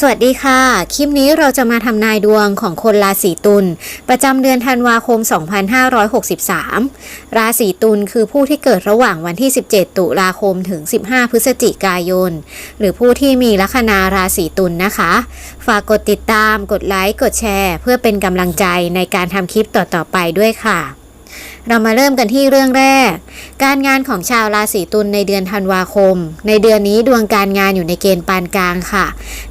สวัสดีค่ะ คลิปนี้เราจะมาทำนายดวงของคนราศีตุล ประจำเดือนธันวาคม 2563 ราศีตุลคือผู้ที่เกิดระหว่างวันที่ 17 ตุลาคมถึง 15 พฤศจิกายน หรือผู้ที่มีลัคนาราศีตุลนะคะ ฝากกดติดตาม กดไลค์ กดแชร์ เพื่อเป็นกำลังใจในการทำคลิปต่อๆไปด้วยค่ะ เรามาเริ่มกันที่เรื่องแรก การงานของชาวราศีตุลในเดือนธันวาคม ในเดือนนี้ดวงการงานอยู่ในเกณฑ์ปานกลางค่ะ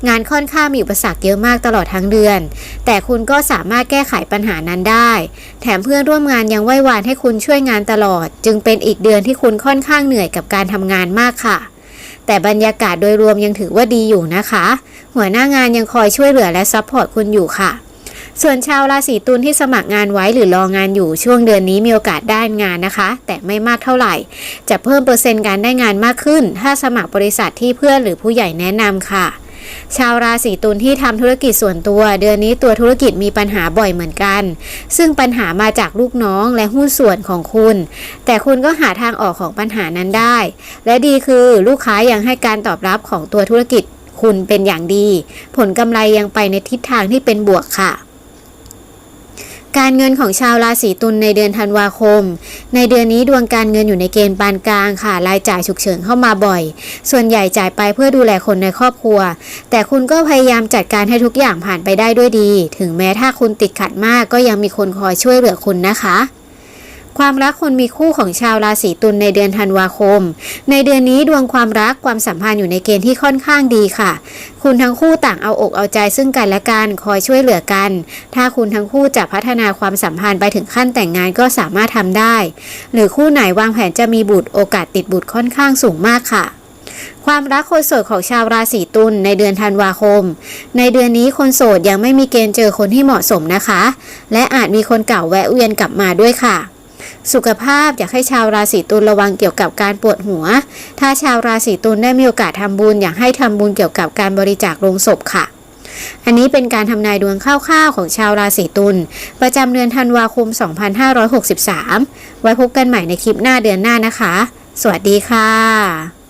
งานค่อนข้างมีอุปสรรคเยอะมากตลอดทั้งเดือน แต่คุณก็สามารถแก้ไขปัญหานั้นได้ แถมเพื่อนร่วมงานยังไหว้วานให้คุณช่วยงานตลอด จึงเป็นอีกเดือนที่คุณค่อนข้างเหนื่อยกับการทำงานมากค่ะ แต่บรรยากาศโดยรวมยังถือว่าดีอยู่นะคะ หัวหน้างานยังคอยช่วยเหลือและซัพพอร์ตคุณอยู่ค่ะ ส่วนชาวราศีตุลที่สมัครงานไว้หรือรองานอยู่ช่วงเดือนนี้มีโอกาสได้งานนะคะ แต่ไม่มากเท่าไหร่ จะเพิ่มเปอร์เซ็นต์การได้งานมากขึ้น ถ้าสมัครบริษัทที่เพื่อนหรือผู้ใหญ่แนะนำค่ะชาวราศีตุลที่ทำธุรกิจส่วนตัว เดือนนี้ตัวธุรกิจมีปัญหาบ่อยเหมือนกัน ซึ่งปัญหามาจากลูกน้องและหุ้นส่วนของคุณ แต่คุณก็หาทางออกของปัญหานั้นได้ และดีคือลูกค้ายังให้การตอบรับของตัวธุรกิจคุณเป็นอย่างดี ผลกำไรยังไปในทิศทางที่เป็นบวกค่ะ การเงินของชาวราศีตุลในเดือนธันวาคม ในเดือนนี้ดวงการเงินอยู่ในเกณฑ์ปานกลางค่ะ รายจ่ายฉุกเฉินเข้ามาบ่อย ส่วนใหญ่จ่ายไปเพื่อดูแลคนในครอบครัว แต่คุณก็พยายามจัดการให้ทุกอย่างผ่านไปได้ด้วยดี ถึงแม้ถ้าคุณติดขัดมากก็ยังมีคนคอยช่วยเหลือคุณนะคะ ความรักคนมีคู่ของชาวราศีตุลในเดือนธันวาคม ในเดือนนี้ดวงความรักความสัมพันธ์อยู่ในเกณฑ์ที่ค่อนข้างดีค่ะ คุณทั้งคู่ต่างเอาอกเอาใจซึ่งกันและกันคอยช่วยเหลือกัน ถ้าคุณทั้งคู่จะพัฒนาความสัมพันธ์ไปถึงขั้นแต่งงานก็สามารถทำได้ หรือคู่ไหนวางแผนจะมีบุตรโอกาสติดบุตรค่อนข้างสูงมากค่ะความรักคนโสดของชาวราศีตุลในเดือนธันวาคม ในเดือนนี้คนโสดยังไม่มีเกณฑ์เจอคนที่เหมาะสมนะคะ และอาจมีคนเก่าแวะเวียนกลับมาด้วยค่ะ สุขภาพอยากให้ชาวราศีตุลระวังเกี่ยวกับการปวดหัว ถ้าชาวราศีตุลได้มีโอกาสทำบุญ อยากให้ทำบุญเกี่ยวกับการบริจาคโลงศพค่ะ อันนี้เป็นการทำนายดวงคร่าวๆของชาวราศีตุลประจำเดือนธันวาคม 2563 ไว้พบกันใหม่ในคลิปหน้าเดือนหน้านะคะ สวัสดีค่ะ